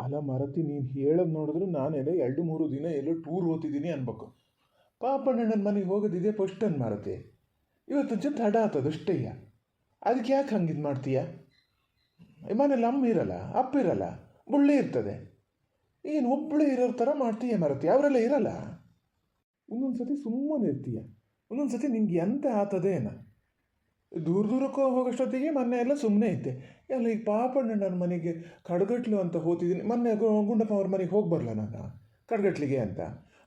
ಅಲ್ಲ ಮರತಿ, ನೀನು ಹೇಳೋದು ನೋಡಿದ್ರೆ ನಾನೆಲ್ಲ ಎರಡು ಮೂರು ದಿನ ಎಲ್ಲೋ ಟೂರ್ ಓದ್ತಿದ್ದೀನಿ ಅನ್ಬೇಕು. ಪಾಪಣ್ಣನ ಮನೆಗೆ ಹೋಗೋದಿದೆ ಫಸ್ಟ್ ಅನ್ ಮರತಿ. ಇವತ್ತು ತಡ ಆತದ ಅಷ್ಟೇಯ ಅದಕ್ಕೆ ಯಾಕೆ ಹಂಗೆ ಇದು ಮಾಡ್ತೀಯ ಮನೇಲಿ ಅಮ್ಮ ಇರಲ್ಲ, ಅಪ್ಪ ಇರಲ್ಲ ಬುಳ್ಳೆ ಇರ್ತದೆ. ಏನು ಒಬ್ಬಳೇ ಇರೋ ಥರ ಮಾಡ್ತೀಯ ಮರತಿ? ಅವರೆಲ್ಲ ಇರಲ್ಲ. ಒಂದೊಂದು ಸತಿ ಸುಮ್ಮನೆ ಇರ್ತೀಯ? ಒಂದೊಂದು ಸತಿ ನಿಂಗೆ ಎಂತ ಆತದೆ ಏನ ದೂರ ದೂರಕ್ಕೆ ಹೋಗೋಷ್ಟೊತ್ತಿಗೆ ಮೊನ್ನೆ ಎಲ್ಲ ಸುಮ್ಮನೆ ಇದ್ದೆ. ಎಲ್ಲ ಈಗ ಪಾಪಣ್ಣ ನನ್ನ ಮನೆಗೆ ಕಡ್ಗಟ್ಲು ಅಂತ ಹೋತಿದ್ದೀನಿ. ಮೊನ್ನೆ ಗುಂಡಪ್ಪ ಅವ್ರ ಮನೆಗೆ ಹೋಗಿ ಬರಲ ನಾನು. ಕಡ್ಗಟ್ಲಿಗೆ ಅಂತ.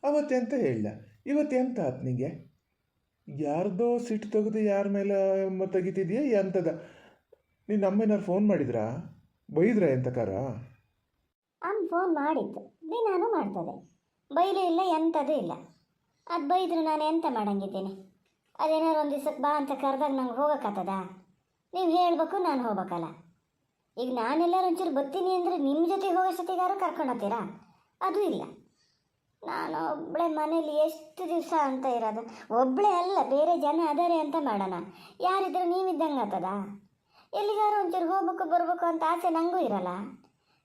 ಅವತ್ತೆಂತ ಹೇಳಿಲ್ಲ ಇವತ್ತೆಂತ ಆತ್ ನಿಂಗೆ? ಯಾರ್ದೋ ಸಿಟ್ಟು ತೆಗೆದು ಯಾರ ಮೇಲೆ, ಮ- ಎಂಥದ ನೀನು ಏನಾದ್ರು ಫೋನ್ ಮಾಡಿದ್ರಾ? ಬೈದ್ರ ಎಂತಕಾರ ಅಮ್ಮ ಫೋನ್ ಮಾಡಿದ್ದು. ದಿನಾನು ಮಾಡ್ತದೆ. ಬೈಲು ಇಲ್ಲ ಎಂಥದೇ ಇಲ್ಲ. ಅದು ಬೈದ್ರೆ ನಾನು ಎಂತ ಮಾಡಂಗಿದ್ದೀನಿ? ಅದೇನಾರು ಒಂದು ದಿವ್ಸಕ್ಕೆ ಬಾ ಅಂತ ಕರೆದಾಗ ನಂಗೆ ಹೋಗೋಕ್ಕಾಗ್ತದ ನೀವು ಹೇಳಬೇಕು, ನಾನು ಹೋಗ್ಬೇಕಲ್ಲ. ಈಗ ನಾನೆಲ್ಲರೂ ಒಂಚೂರು ಬರ್ತೀನಿ ಅಂದರೆ ನಿಮ್ಮ ಜೊತೆಗೆ ಹೋಗೋ ಸತಿಗಾರು ಕರ್ಕೊಂಡತ್ತೀರಾ ಅದು ಇಲ್ಲ. ನಾನು ಒಬ್ಬಳೆ ಮನೇಲಿ ಎಷ್ಟು ದಿವಸ ಅಂತ ಇರೋದು. ಒಬ್ಬಳೇ ಅಲ್ಲ, ಬೇರೆ ಜನ ಅದಾರೆ ಅಂತ ಮಾಡೋಣ. ಯಾರಿದ್ರು ನೀವಿದ್ದಂಗೆ ಆಗ್ತದ? ಎಲ್ಲಿಗಾರು ಒಂಚೂರು ಹೋಗ್ಬೇಕು, ಬರ್ಬೇಕು ಅಂತ ಆಸೆ ನನಗೂ ಇರಲ್ಲ.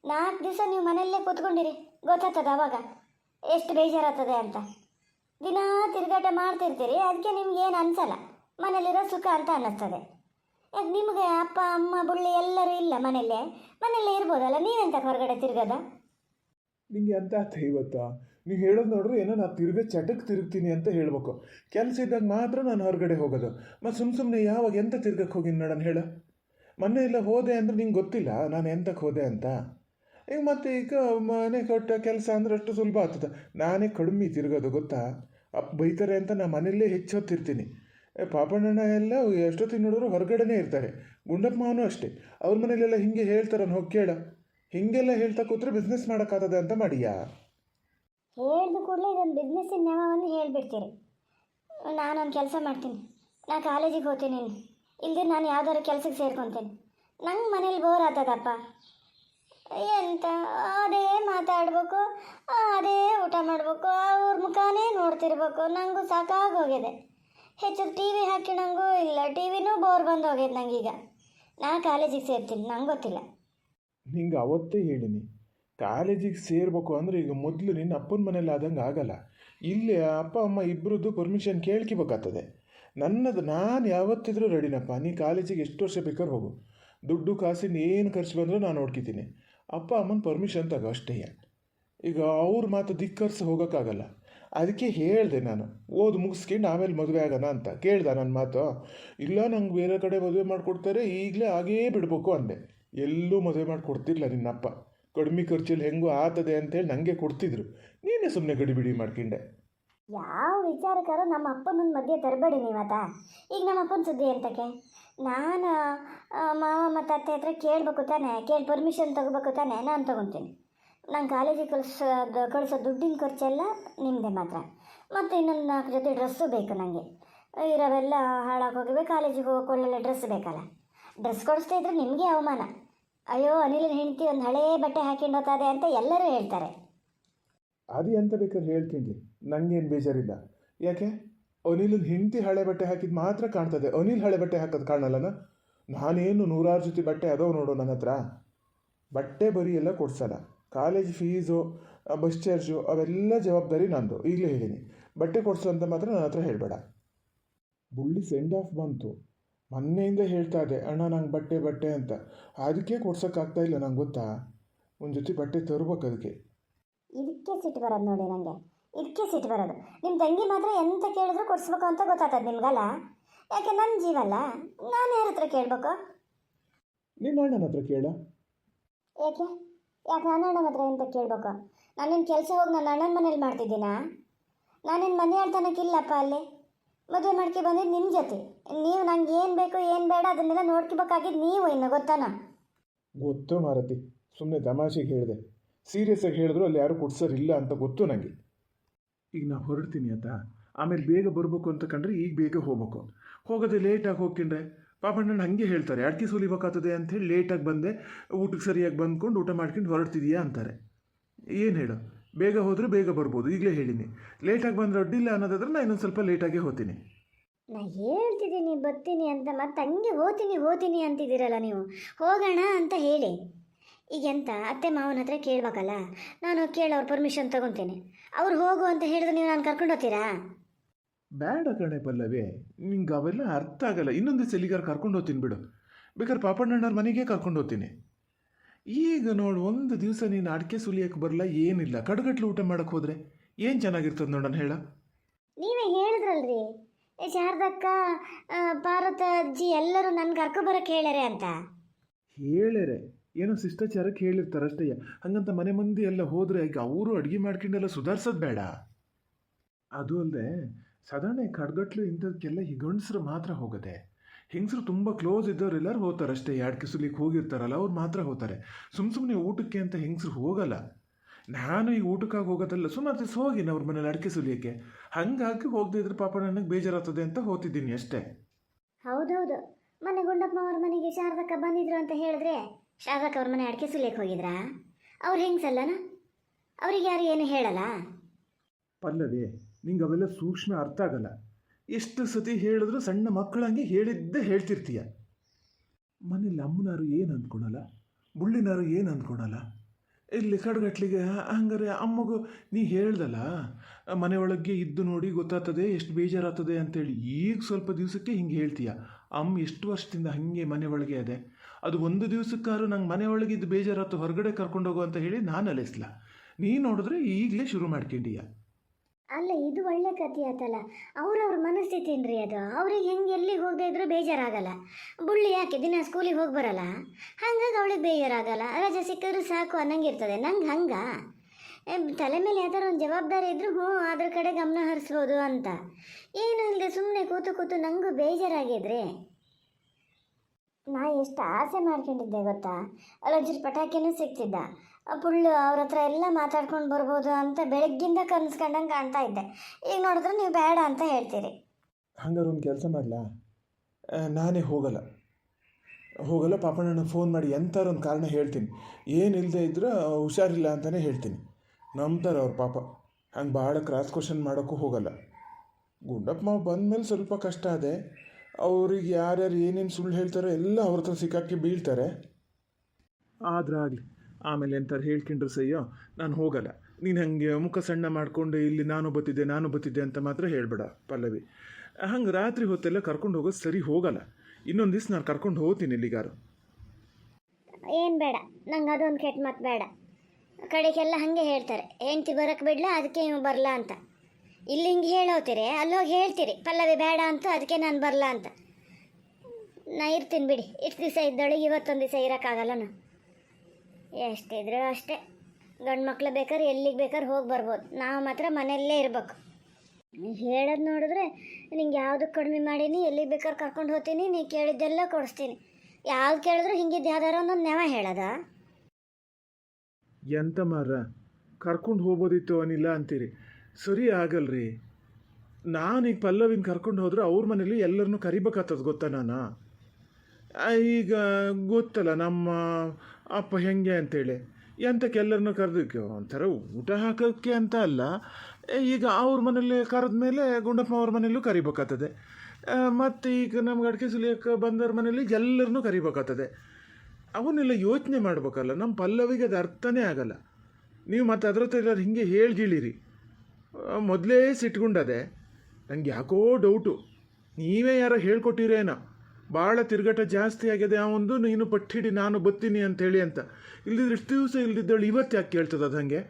ನಾಲ್ಕು ದಿವಸ ನೀವು ಮನೆಯಲ್ಲೇ ಕೂತ್ಕೊಂಡಿರಿ. ಗೊತ್ತಾಗ್ತದೆ ಅವಾಗ? ಎಷ್ಟು ಬೇಜಾರಾಗ್ತದೆ ಅಂತ. ದಿನ ತಿರುಗಾಟ ಮಾಡ್ತಿರ್ತೀರಿ ಅದಕ್ಕೆ ನಿಮ್ಗೆ ಏನು ಅನ್ಸಲ್ಲ. ಮನೇಲಿರೋ ಸುಖ ಅಂತ ಅನ್ನಿಸ್ತದೆ. ಯಾಕೆ ನಿಮಗೆ ಅಪ್ಪ, ಅಮ್ಮ, ಬುಳ್ಳಿ ಎಲ್ಲರೂ ಇಲ್ಲ ಮನೆಯಲ್ಲೇ? ಮನೆಯಲ್ಲೇ ಇರ್ಬೋದಲ್ಲ ನೀವೆಂತ ಹೊರಗಡೆ ತಿರ್ಗದ? ನಿಂಗೆ ಅಂತ ಆತ ಇವತ್ತು ನೀವು ಹೇಳೋದು ನೋಡ್ರಿ, ಏನೋ ನಾನು ತಿರುಗಿ ಚಟಕ್ಕೆ ತಿರುಗ್ತೀನಿ ಅಂತ ಹೇಳ್ಬೇಕು. ಕೆಲಸ ಇದ್ದಾಗ ಮಾತ್ರ ನಾನು ಹೊರಗಡೆ ಹೋಗೋದು. ಮತ್ತು ಸುಮ್ಮ ಸುಮ್ಮನೆ ಯಾವಾಗ ಎಂತ ತಿರ್ಗಕ್ಕೆ ಹೋಗಿನಿ ನೋಡೋಣ ಹೇಳು. ಮೊನ್ನೆ ಇಲ್ಲ ಹೋದೆ ಅಂದ್ರೆ ನಿಂಗೆ ಗೊತ್ತಿಲ್ಲ, ನಾನು ಎಂತಕ್ಕೆ ಹೋದೆ ಅಂತ. ಈಗ ಮತ್ತೆ ಈಗ ಮನೆ ಕೊಟ್ಟ ಕೆಲಸ ಅಂದ್ರೆ ಅಷ್ಟು ಸುಲಭ ಆಗ್ತದೆ. ನಾನೇ ಕಡಿಮೆ ತಿರುಗೋದು, ಗೊತ್ತಾ? ಅಪ್ಪ ಬೈತಾರೆ ಅಂತ ನಾನು ಮನೆಯಲ್ಲೇ ಹೆಚ್ಚು ಹೊತ್ತಿರ್ತೀನಿ ಏ, ಪಾಪಣ್ಣನ ಎಲ್ಲ ಎಷ್ಟೊತ್ತಿಗೆ ನೋಡಿದ್ರು ಹೊರಗಡೆನೇ ಇರ್ತಾರೆ. ಗುಂಡಪ್ಪ ಮಾವನು ಅಷ್ಟೇ. ಅವ್ರ ಮನೇಲೆಲ್ಲ ಹಿಂಗೆ ಹೇಳ್ತಾರೆ ಹೋಗಿ ಕೇಳ. ಹಿಂಗೆಲ್ಲ ಹೇಳ್ತಾ ಕೂತ್ರೆ ಬಿಸ್ನೆಸ್ ಮಾಡೋಕ್ಕಾಗದೆ ಅಂತ ಮಾಡಿಯಾ? ಹೇಳಿದ ಕೂಡಲೇ ಇದೊಂದು ಬಿಸ್ನೆಸ್ಸಿನ ನೆವವನ್ನು ಹೇಳಿಬಿಡ್ತೀರಿ. ನಾನೊಂದು ಕೆಲಸ ಮಾಡ್ತೀನಿ. ನಾ ಕಾಲೇಜಿಗೆ ಹೋಗ್ತೀನಿ ಇಲ್ಲದೆ ನಾನು ಯಾವ್ದಾದ್ರು ಕೆಲಸಕ್ಕೆ ಸೇರ್ಕೊತೀನಿ. ನಂಗೆ ಮನೇಲಿ ಬೋರ್ ಆಗ್ತದಪ್ಪ. ಎಂತ ಅದೇ ಮಾತಾಡ್ಬೇಕು ಅದೇ ಊಟ ಮಾಡಬೇಕು ಅವ್ರ ಮುಖಾನೇ ನೋಡ್ತಿರ್ಬೇಕು ನನಗೂ ಸಾಕಾಗೋಗಿದೆ. ಹೆಚ್ಚು ಟಿ ವಿ ಹಾಕಿಣಂಗೂ ಇಲ್ಲ ಟಿ ವಿನೂ ಬೋರ್ ಬಂದು ಹೋಗ್ಯದ ನಂಗೀಗ. ನಾ ಕಾಲೇಜಿಗೆ ಸೇರ್ತೀನಿ, ನಂಗೆ ಗೊತ್ತಿಲ್ಲ. ನಿಂಗೆ ಅವತ್ತೇ ಹೇಳಿನಿ ಕಾಲೇಜಿಗೆ ಸೇರ್ಬೇಕು ಅಂದರೆ ಈಗ ಮೊದಲು ನಿನ್ನ ಅಪ್ಪನ ಮನೇಲಿ ಆದಂಗೆ ಆಗಲ್ಲ. ಇಲ್ಲಿ ಅಪ್ಪ, ಅಮ್ಮ ಇಬ್ಬರದ್ದು ಪರ್ಮಿಷನ್ ಕೇಳ್ಕಿಬೇಕಾಗ್ತದೆ. ನನ್ನದು ನಾನು ಯಾವತ್ತಿದ್ರೂ ರೆಡಿನಪ್ಪ ನೀ ಕಾಲೇಜಿಗೆ ಎಷ್ಟು ವರ್ಷ ಬೇಕಾದ್ರೆ ಹೋಗು. ದುಡ್ಡು, ಕಾಸಿನ ಏನು ಖರ್ಚು ಬಂದರೂ ನಾನು ನೋಡ್ಕಿದ್ದೀನಿ ಅಪ್ಪ ಅಮ್ಮನ ಪರ್ಮಿಷನ್ ತಗೋ ಅಷ್ಟೇ ಈಗ ಅವ್ರ ಮಾತು ಧಿಕ್ಕರ್ಸಿ ಹೋಗೋಕ್ಕಾಗಲ್ಲ. ಅದಕ್ಕೆ ಹೇಳಿದೆ ನಾನು, ಓದು ಮುಗಿಸ್ಕೊಂಡು ಆಮೇಲೆ ಮದುವೆ ಆಗೋಣ ಅಂತ. ಕೇಳ್ದ ನನ್ನ ಮಾತು? ಇಲ್ಲ, ನಂಗೆ ಬೇರೆ ಕಡೆ ಮದುವೆ ಮಾಡಿಕೊಡ್ತಾರೆ, ಈಗಲೇ ಆಗೇ ಬಿಡಬೇಕು ಅಂದೆ. ಎಲ್ಲೂ ಮದುವೆ ಮಾಡಿಕೊಡ್ತಿರ್ಲ ನಿನ್ನಪ್ಪ ಕಡಿಮೆ ಖರ್ಚಲ್ಲಿ ಹೆಂಗೂ ಆತದೆ ಅಂತೇಳಿ ನನಗೆ ಕೊಡ್ತಿದ್ರು. ನೀನೇ ಸುಮ್ಮನೆ ಗಡಿಬಿಡಿ ಮಾಡ್ಕೊಂಡೆ. ಯಾವ ವಿಚಾರಕರು ನಮ್ಮ ಅಪ್ಪನ ಮಧ್ಯೆ ತರಬೇಡಿ ನೀವತ್ತ. ಈಗ ನಮ್ಮ ಅಪ್ಪನ ಸುದ್ದಿ ಅಂತಕ್ಕೆ ನಾನು ಮಾವ ಮತ್ತು ಅತ್ತೆ ಹತ್ರ ಕೇಳಬೇಕು ತಾನೆ, ಕೇಳಿ ಪರ್ಮಿಷನ್ ತಗೋಬೇಕು ತಾನೆ, ನಾನು ತೊಗೊತೀನಿ. ನಾನು ಕಾಲೇಜಿಗೆ ಕಳಿಸೋ ಕಳಿಸೋ ದುಡ್ಡಿನ ಖರ್ಚೆಲ್ಲ ನಿಮ್ಮದೇ ಮಾತ್ರ. ಮತ್ತು ಇನ್ನೊಂದು ನಾಲ್ಕು ಜೊತೆ ಡ್ರೆಸ್ಸು ಬೇಕು ನನಗೆ ಇರೋವೆಲ್ಲ ಹಾಳಾಗಿ ಹೋಗಿವೆ ಕಾಲೇಜಿಗೆ ಹೋಗೋಕೆ ಒಳ್ಳೊಳ್ಳೆ ಡ್ರೆಸ್ ಬೇಕಲ್ಲ. ಡ್ರೆಸ್ ಕೊಡಿಸ್ತಾ ಇದ್ರೆ ನಿಮಗೆ ಅವಮಾನ. ಅಯ್ಯೋ, ಅನಿಲಿನ ಹೆಂಡತಿ ಒಂದು ಹಳೇ ಬಟ್ಟೆ ಹಾಕೊಂಡು ಅಂತ ಎಲ್ಲರೂ ಹೇಳ್ತಾರೆ. ಅದು ಎಂತ ಬೇಕಾದ್ರೆ ಹೇಳ್ತೀನಿ. ನನಗೇನು ಬೇಜಾರಿಲ್ಲ. ಯಾಕೆ? ಅನಿಲನ ಹೆಂಡತಿ ಹಳೆ ಬಟ್ಟೆ ಹಾಕಿದ್ದು ಮಾತ್ರ ಕಾಣ್ತದೆ. ಅನಿಲ್ ಹಳೆ ಬಟ್ಟೆ ಹಾಕೋದು ಕಾಣಲ್ಲನ? ನಾನೇನು ನೂರಾರು ಜೊತೆ ಬಟ್ಟೆ ಅದೋ ನೋಡು ನನ್ನ ಹತ್ರ. ಬಟ್ಟೆ ಬರೀ ಎಲ್ಲ ಕೊಡ್ಸಲ್ಲ. ಕಾಲೇಜ್ ಫೀಸು ಬಸ್ ಚಾರ್ಜು ಅವೆಲ್ಲ ಜವಾಬ್ದಾರಿ ನಂದು. ಈಗಲೇ ಹೇಳಿನಿ. ಬಟ್ಟೆ ಕೊಡಿಸು ಅಂತ ಮಾತ್ರ ನನ್ನ ಹತ್ರ ಹೇಳಬೇಡ. ಬುಳ್ಳಿ ಸೆಂಡ್ ಆಫ್ ಬಂತು. ಮೊನ್ನೆಯಿಂದ ಹೇಳ್ತಾ ಇದೆ ಅಣ್ಣ, ನಂಗೆ ಬಟ್ಟೆ ಬಟ್ಟೆ ಅಂತ. ಅದಕ್ಕೆ ಕೊಡ್ಸೋಕ್ಕಾಗ್ತಾ ಇಲ್ಲ ನಂಗೆ ಗೊತ್ತಾ? ಒಂದು ಜೊತೆ ಬಟ್ಟೆ ತರ್ಬೇಕು ಅದಕ್ಕೆ ಇದಕ್ಕೆ ಸಿಟ್ಟು ಬರೋದು ನೋಡಿ ನನಗೆ ಇದಕ್ಕೆ ಸಿಟ್ಟು ಬರೋದು. ನಿಮ್ಮ ತಂಗಿ ಮಾತ್ರ ಎಂತ ಕೇಳಿದ್ರು ಕೊಡಿಸ್ಬೇಕು ಅಂತ ಗೊತ್ತಾಗ್ತದೆ ನಿಮ್ಗಲ್ಲ? ಯಾಕೆ ನನ್ನ ಜೀವಲ್ಲ? ನಾನು ಯಾರ ಹತ್ರ ಕೇಳಬೇಕು? ನಿನ್ನ ಅಣ್ಣನ ಹತ್ರ ಕೇಳ. ಯಾಕೆ? ಯಾಕೆ ನನ್ನ ಅಣ್ಣನ ಹತ್ರ ಎಂತ ಕೇಳಬೇಕು? ನಾನೇನು ಕೆಲಸ ಹೋಗಿ ನನ್ನ ಅಣ್ಣನ ಮನೇಲಿ ಮಾಡ್ತಿದ್ದೀನಾ? ನಾನೇನು ಮನೆ ಆಡ್ತಾನಕ್ಕಿಲ್ಲಪ್ಪ ಅಲ್ಲಿ? ಮದುವೆ ಮಾಡ್ಕೆ ಬಂದಿದ್ದು ನಿಮ್ಮ ಜೊತೆ. ನೀವು ನಂಗೆ ಏನು ಬೇಕು ಏನು ಬೇಡ ಅದನ್ನೆಲ್ಲ ನೋಡ್ಕೋಬೇಕಾಗಿದ್ದು ನೀವು ಇನ್ನು ಗೊತ್ತಾನ? ಗೊತ್ತು ಮಾರತಿ. ಸುಮ್ಮನೆ ತಮಾಷೆಗೆ ಹೇಳಿದೆ. ಸೀರಿಯಸ್ ಆಗಿ ಹೇಳಿದ್ರು ಅಲ್ಲಿ ಯಾರು ಕೊಡ್ಸೋರಿಲ್ಲ ಅಂತ ಗೊತ್ತು ನನಗೆ ಈಗ ನಾ ಹೊರಡ್ತೀನಿ ಅಂತ ಆಮೇಲೆ ಬೇಗ ಬರಬೇಕು ಅಂತ ಕಂಡ್ರೆ ಈಗ ಬೇಗ ಹೋಗ್ಬೇಕು. ಹೋಗೋದೇ ಲೇಟಾಗಿ ಹೋಗ್ಕೊಂಡ್ರೆ ಪಾಪಣ್ಣನ ಹಾಗೆ ಹೇಳ್ತಾರೆ ಅಡ್ಕೆ ಸುಲಿಬೇಕಾಗ್ತದೆ ಅಂಥೇಳಿ ಲೇಟಾಗಿ ಬಂದೆ, ಊಟಕ್ಕೆ ಸರಿಯಾಗಿ ಬಂದ್ಕೊಂಡು ಊಟ ಮಾಡ್ಕೊಂಡು ಹೊರಡ್ತಿದೀಯಾ ಅಂತಾರೆ. ಏನು ಹೇಳು? ಬೇಗ ಹೋದರೂ ಬೇಗ ಬರ್ಬೋದು, ಈಗಲೇ ಹೇಳಿನಿ. ಲೇಟಾಗಿ ಬಂದರೆ ಅಡ್ಡಿಲ್ಲ ಅನ್ನೋದಾದ್ರೆ ನಾನು ಇನ್ನೊಂದು ಸ್ವಲ್ಪ ಲೇಟಾಗೇ ಹೋಗ್ತೀನಿ. ನಾ ಹೇಳ್ತಿದ್ದೀನಿ, ಬರ್ತೀನಿ ಅಂತ, ಮತ್ತೆ ಹಂಗೆ ಹೋತೀನಿ ಹೋತೀನಿ ಅಂತಿದ್ದೀರಲ್ಲ ನೀವು. ಹೋಗೋಣ ಅಂತ ಹೇಳಿ. ಈಗ ಎಂತ ಅತ್ತೆ ಮಾವನ ಹತ್ರ ಕೇಳ್ಬೇಕಲ್ಲ? ನಾನು ಕೇಳಿ ಅವ್ರ ಪರ್ಮಿಷನ್ ತಗೊತೇನೆ. ಅವ್ರು ಹೋಗು ಅಂತ ಹೇಳಿದ್ರೆ ನೀವು ನಾನು ಕರ್ಕೊಂಡು ಹೋಗ್ತೀರಾ? ಬೇಡ ಕಣೆ ಪಲ್ಲವಿ. ನಿಂಗೆ ಅವೆಲ್ಲ ಅರ್ಥ ಆಗಲ್ಲ. ಇನ್ನೊಂದು ದಿವಸ ಎಲ್ಲಿಗಾರು ಕರ್ಕೊಂಡು ಹೋಗ್ತೀನಿ ಬಿಡು. ಬೇಕಾದ್ರೆ ಪಾಪಣ್ಣನವ್ರ ಮನೆಗೆ ಕರ್ಕೊಂಡು ಹೋಗ್ತೀನಿ. ಈಗ ನೋಡು ಒಂದು ದಿವಸ ನೀನು ಅಡಿಕೆ ಸುಲಿಯಕ್ಕೆ ಬರಲ್ಲ ಏನಿಲ್ಲ. ಕಡುಗಟ್ಲು ಊಟ ಮಾಡಕ್ಕೆ ಹೋದ್ರೆ ಏನು ಚೆನ್ನಾಗಿರ್ತದೆ ನೋಡೋಣ ಹೇಳ. ನೀವೇ ಹೇಳಿದ್ರಲ್ರಿ. ಶಾರದಕ್ಕ ಭಾರತ ಪಾರ್ವತ ಅಜ್ಜಿ ಎಲ್ಲರೂ ನನ್ನ ಕರ್ಕೊಬರಕ್ಕೆ ಹೇಳ್ಯಾರೆ ಅಂತ. ಹೇಳರೆ. ಏನೋ ಶಿಷ್ಟಾಚಾರಕ್ಕೆ ಹೇಳಿರ್ತಾರಷ್ಟೇ. ಹಂಗಂತ ಮನೆ ಮಂದಿ ಎಲ್ಲ ಹೋದರೆ ಈಗ ಅವರು ಅಡುಗೆ ಮಾಡ್ಕೊಂಡೆಲ್ಲ ಸುಧಾರಿಸೋದು ಬೇಡ. ಅದು ಅಲ್ಲದೆ ಸಾಧಾರಣ ಕಡ್ಗಟ್ಲು ಇಂಥದಕ್ಕೆಲ್ಲ ಈ ಮಾತ್ರ ಹೋಗದೆ. ಹೆಂಗಸರು ತುಂಬ ಕ್ಲೋಸ್ ಇದ್ದವ್ರು ಎಲ್ಲರೂ ಹೋಗ್ತಾರೆ ಅಷ್ಟೇ ಎರಡು ಸುಲಿಕ್ಕೆ ಹೋಗಿರ್ತಾರಲ್ಲ, ಅವ್ರು ಮಾತ್ರ ಹೋಗ್ತಾರೆ. ಸುಮ್ಮ ಸುಮ್ಮನೆ ಊಟಕ್ಕೆ ಅಂತ ಹೆಂಗಸರು ಹೋಗಲ್ಲ. ನಾನು ಈಗ ಊಟಕ್ಕಾಗಿ ಹೋಗೋದಲ್ಲ ಸುಮ್ಮನೆ ಹೋಗಿನ ಅವ್ರ ಮನೇಲಿ ಅಡಿಕೆ ಸುಲಿಯೋಕ್ಕೆ. ಹಂಗಾಗಿ ಹೋಗದಿದ್ರೆ ಪಾಪ ನನಗೆ ಬೇಜಾರಾಗ್ತದೆ ಅಂತ ಹೋಗ್ತಿದ್ದೀನಿ ಅಷ್ಟೇ. ಹೌದೌದು. ಮೊನ್ನೆ ಗುಂಡಪ್ಪ ಅವ್ರ ಮನೆಗೆ ಶಾರದಕ್ಕ ಬಂದಿದ್ರು ಅಂತ ಹೇಳಿದ್ರೆ ಶಾರದಕ್ಕ ಅವ್ರ ಮನೆ ಅಡಿಕೆ ಸುಲಿಯಕ್ಕೆ ಹೋಗಿದ್ರಾ? ಅವ್ರು ಹೆಂಗ್ಸಲ್ಲನ ಅವ್ರಿಗೆ ಯಾರು ಏನು ಹೇಳಲ್ಲ? ಪಲ್ಲವಿ, ನಿಂಗೆ ಅವೆಲ್ಲ ಸೂಕ್ಷ್ಮ ಅರ್ಥ ಆಗಲ್ಲ. ಎಷ್ಟು ಸತಿ ಹೇಳಿದ್ರು ಸಣ್ಣ ಮಕ್ಕಳಂಗೆ ಹೇಳಿದ್ದೇ ಹೇಳ್ತಿರ್ತೀಯ. ಮನೇಲಿ ಅಮ್ಮನಾರು ಏನು ಅಂದ್ಕೊಳಲ್ಲ ಬುಳ್ಳಿನಾರು ಏನು ಅಂದ್ಕೊಳಲ್ಲ ಇಲ್ಲಿ ಕಡ್ಗಟ್ಲಿಗೆ, ಹಂಗಾರೆ ಅಮ್ಮಗೂ ನೀ ಹೇಳ್ದಲ್ಲ? ಮನೆಯೊಳಗೆ ಇದ್ದು ನೋಡಿ ಗೊತ್ತಾಗ್ತದೆ, ಎಷ್ಟು ಬೇಜಾರಾಗ್ತದೆ ಅಂತೇಳಿ ಈಗ ಸ್ವಲ್ಪ ದಿವಸಕ್ಕೆ ಹಿಂಗೆ ಹೇಳ್ತೀಯ. ಅಮ್ಮ ಎಷ್ಟು ವರ್ಷದಿಂದ ಹಾಗೆ ಮನೆ ಒಳಗೆ ಅದೆ? ಅದು ಒಂದು ದಿವಸಕ್ಕಾದ್ರೂ ನಂಗೆ ಮನೆ ಒಳಗೆ ಇದ್ದು ಬೇಜಾರಾತು ಹೊರಗಡೆ ಕರ್ಕೊಂಡೋಗು ಅಂತ ಹೇಳಿ ನಾನು ಅಲಿಸ್ಲ. ನೀ ನೋಡಿದ್ರೆ ಈಗಲೇ ಶುರು ಮಾಡ್ತಿದ್ದೀಯ ಅಲ್ಲ, ಇದು ಒಳ್ಳೆ ಕಥೆ ಆತಲ್ಲ. ಅವ್ರವ್ರ ಮನಸ್ಥಿತಿ ರೀ ಅದು? ಅವ್ರಿಗೆ ಹೆಂಗೆ ಎಲ್ಲಿಗೆ ಹೋಗದೆ ಇದ್ರೂ ಬೇಜಾರಾಗಲ್ಲ. ಬುಳ್ಳಿ ಯಾಕೆ ದಿನ ಸ್ಕೂಲಿಗೆ ಹೋಗಿ ಬರಲ್ಲ? ಹಂಗಾಗಿ ಅವಳಿಗೆ ಬೇಜಾರಾಗಲ್ಲ. ರಜೆ ಸಿಕ್ಕಿದ್ರು ಸಾಕು ಅನ್ನಂಗಿರ್ತದೆ. ನಂಗೆ ಹಂಗ? ತಲೆ ಮೇಲೆ ಯಾವ್ದಾರು ಒಂದು ಜವಾಬ್ದಾರಿ ಇದ್ರು ಹ್ಞೂ, ಅದ್ರ ಕಡೆ ಗಮನ ಹರಿಸ್ಬೋದು ಅಂತ. ಏನು ಇಲ್ಲದೆ ಸುಮ್ಮನೆ ಕೂತು ಕೂತು ನನಗೂ ಬೇಜಾರಾಗಿದ್ರೆ? ನಾ ಎಷ್ಟು ಆಸೆ ಮಾಡ್ಕೊಂಡಿದ್ದೆ ಗೊತ್ತಾ? ಅಲ್ಲೊಂಚೂರು ಪಟಾಕಿನೂ ಸಿಗ್ತಿದ್ದ. ಫುಲ್ಲು ಅವ್ರ ಹತ್ರ ಎಲ್ಲ ಮಾತಾಡ್ಕೊಂಡು ಬರ್ಬೋದು ಅಂತ ಬೆಳಗ್ಗಿಂದ ಕನ್ಸ್ಕೊಂಡಂಗೆ ಕಾಣ್ತಾ ಇದ್ದೆ. ಈಗ ನೋಡಿದ್ರೆ ನೀವು ಬೇಡ ಅಂತ ಹೇಳ್ತೀರಿ. ಹಂಗಾರೆ ಒಂದು ಕೆಲಸ ಮಾಡಲ? ನಾನೇ ಹೋಗಲ್ಲ. ಹೋಗಲ್ಲ ಪಾಪ ಫೋನ್ ಮಾಡಿ ಎಂಥಾರು ಒಂದು ಕಾರಣ ಹೇಳ್ತೀನಿ. ಏನಿಲ್ಲದೆ ಇದ್ರೆ ಹುಷಾರಿಲ್ಲ ಅಂತಲೇ ಹೇಳ್ತೀನಿ. ನಂಬ್ತಾರೆ ಅವ್ರ ಪಾಪ. ಹಂಗೆ ಭಾಳ ಕ್ರಾಸ್ ಕ್ವಶನ್ ಮಾಡೋಕ್ಕೂ ಹೋಗಲ್ಲ. ಗುಂಡಪ್ಪ ಬಂದ ಬಂದಮೇಲೆ ಸ್ವಲ್ಪ ಕಷ್ಟ ಅದೇ ಅವ್ರಿಗೆ ಯಾರ್ಯಾರು ಏನೇನು ಸುಳ್ಳು ಹೇಳ್ತಾರೋ ಎಲ್ಲ ಅವ್ರ ಹತ್ರ ಸಿಕ್ಕಾಕಿ ಬೀಳ್ತಾರೆ. ಆದ್ರೆ ಆಗಲಿ, ಆಮೇಲೆ ಎಂತಾರೆ ಹೇಳ್ಕೊಂಡ್ರು ಸಯ್ಯೋ, ನಾನು ಹೋಗಲ್ಲ. ನೀನು ಹಾಗೆ ಮುಖ ಸಣ್ಣ ಮಾಡಿಕೊಂಡು ಇಲ್ಲಿ ನಾನು ಬತ್ತಿದ್ದೆ ನಾನು ಬತ್ತಿದ್ದೆ ಅಂತ ಮಾತ್ರ ಹೇಳಬೇಡ ಪಲ್ಲವಿ. ಹಂಗೆ ರಾತ್ರಿ ಹೊತ್ತೆಲ್ಲ ಕರ್ಕೊಂಡು ಹೋಗೋದು ಸರಿ ಹೋಗಲ್ಲ. ಇನ್ನೊಂದು ದಿವ್ಸ ನಾನು ಕರ್ಕೊಂಡು ಹೋಗ್ತೀನಿ ಇಲ್ಲಿಗಾರು. ಏನು ಬೇಡ, ನಂಗೆ ಅದೊಂದು ಕೆಟ್ಟ ಮಾತು ಬೇಡ. ಕಡೆಗೆಲ್ಲ ಹಾಗೆ ಹೇಳ್ತಾರೆ ಹೆಂಡ್ತಿ ಬರೋಕ್ಕೆ ಬಿಡ್ಲ, ಅದಕ್ಕೆ ನೀವು ಬರಲ್ಲ ಅಂತ. ಇಲ್ಲಿ ಹಿಂಗೆ ಹೇಳೋತೀರಿ, ಅಲ್ಲೋಗಿ ಹೇಳ್ತೀರಿ, ಪಲ್ಲವಿ ಬೇಡ ಅಂತ, ಅದಕ್ಕೆ ನಾನು ಬರಲ್ಲ ಅಂತ. ನಾ ಇರ್ತೀನಿ ಬಿಡಿ, ಇಷ್ಟು ದಿವಸ ಇದ್ದೊಳಗೆ ಇವತ್ತೊಂದು ದಿವಸ ಇರೋಕ್ಕಾಗಲ್ಲ ನಾನು ಎಷ್ಟಿದ್ರು ಅಷ್ಟೇ, ಗಂಡು ಮಕ್ಳು ಬೇಕಾದ್ರೆ ಎಲ್ಲಿಗೆ ಬೇಕಾದ್ರೆ ಹೋಗಿ ಬರ್ಬೋದು, ನಾವು ಮಾತ್ರ ಮನೆಯಲ್ಲೇ ಇರ್ಬೇಕು. ಹೇಳೋದು ನೋಡಿದ್ರೆ ನಿಂಗೆ ಯಾವುದು ಕಡಿಮೆ ಮಾಡೀನಿ, ಎಲ್ಲಿಗೆ ಬೇಕಾದ್ರೆ ಕರ್ಕೊಂಡು ಹೋಗ್ತೀನಿ, ನೀ ಕೇಳಿದ್ದೆಲ್ಲ ಕೊಡಿಸ್ತೀನಿ. ಯಾವ್ದು ಕೇಳಿದ್ರು ಹಿಂಗಿದ್ದು ಯಾವ್ದಾರ ಒಂದೊಂದು ನೆವ ಹೇಳೋದ? ಎಂತ ಮಾರ ಕರ್ಕೊಂಡು ಹೋಗ್ಬೋದಿತ್ತು ಅವನಿಲ್ಲ ಅಂತೀರಿ. ಸರಿ ಆಗಲ್ರಿ. ನಾನೀಗ ಪಲ್ಲವಿನ ಕರ್ಕೊಂಡು ಹೋದ್ರೆ ಅವ್ರ ಮನೇಲಿ ಎಲ್ಲರನ್ನೂ ಕರಿಬೇಕಾಗ್ತದೆ ಗೊತ್ತಾ ನಾನು? ಈಗ ಗೊತ್ತಲ್ಲ ನಮ್ಮ ಅಪ್ಪ ಹೆಂಗೆ ಅಂತೇಳಿ. ಎಂತಕ್ಕೆ ಎಲ್ಲರನ್ನೂ ಕರೆದಕ್ಕೆ? ಒಂಥರ ಊಟ ಹಾಕೋಕ್ಕೆ ಅಂತ ಅಲ್ಲ. ಈಗ ಅವ್ರ ಮನೇಲಿ ಕರೆದ ಮೇಲೆ ಗುಂಡಪ್ಪ ಅವ್ರ ಮನೇಲೂ ಕರಿಬೇಕಾಗ್ತದೆ. ಮತ್ತು ಈಗ ನಮ್ಗೆ ಅಡಿಕೆ ಸುಲಿಯಕ್ಕೆ ಬಂದವ್ರ ಮನೇಲಿ ಎಲ್ಲರನ್ನೂ ಕರಿಬೇಕಾಗ್ತದೆ. ಅವನ್ನೆಲ್ಲ ಯೋಚನೆ ಮಾಡಬೇಕಲ್ಲ ನಮ್ಮ ಪಲ್ಲವಿಗೆ ಅದು ಅರ್ಥನೇ ಆಗಲ್ಲ. ನೀವು ಮತ್ತೆ ಅದ್ರ ಹತ್ರ ಹಿಂಗೆ ಹೇಳ್ಗಿಳಿರಿ. ಮೊದಲೇ ಸಿಟ್ಕೊಂಡದೆ ನನಗೆ ಯಾಕೋ ಡೌಟು ನೀವೇ ಯಾರೋ ಹೇಳ್ಕೊಟ್ಟಿರೇನೋ. ಭಾಳ ತಿರುಗಾಟ ಜಾಸ್ತಿ ಆಗಿದೆ, ಆ ಒಂದು ನೀನು ಪಟ್ಟಿಡಿ ನಾನು ಬತ್ತೀನಿ ಅಂತೇಳಿ ಅಂತ. ಇಲ್ದಿದ್ರೆ ಇಷ್ಟು ದಿವಸ ಇಲ್ದಿದ್ದವಳು ಇವತ್ತು ಯಾಕೆ ಕೇಳ್ತದೆ ಅದು ಹಾಗೆ?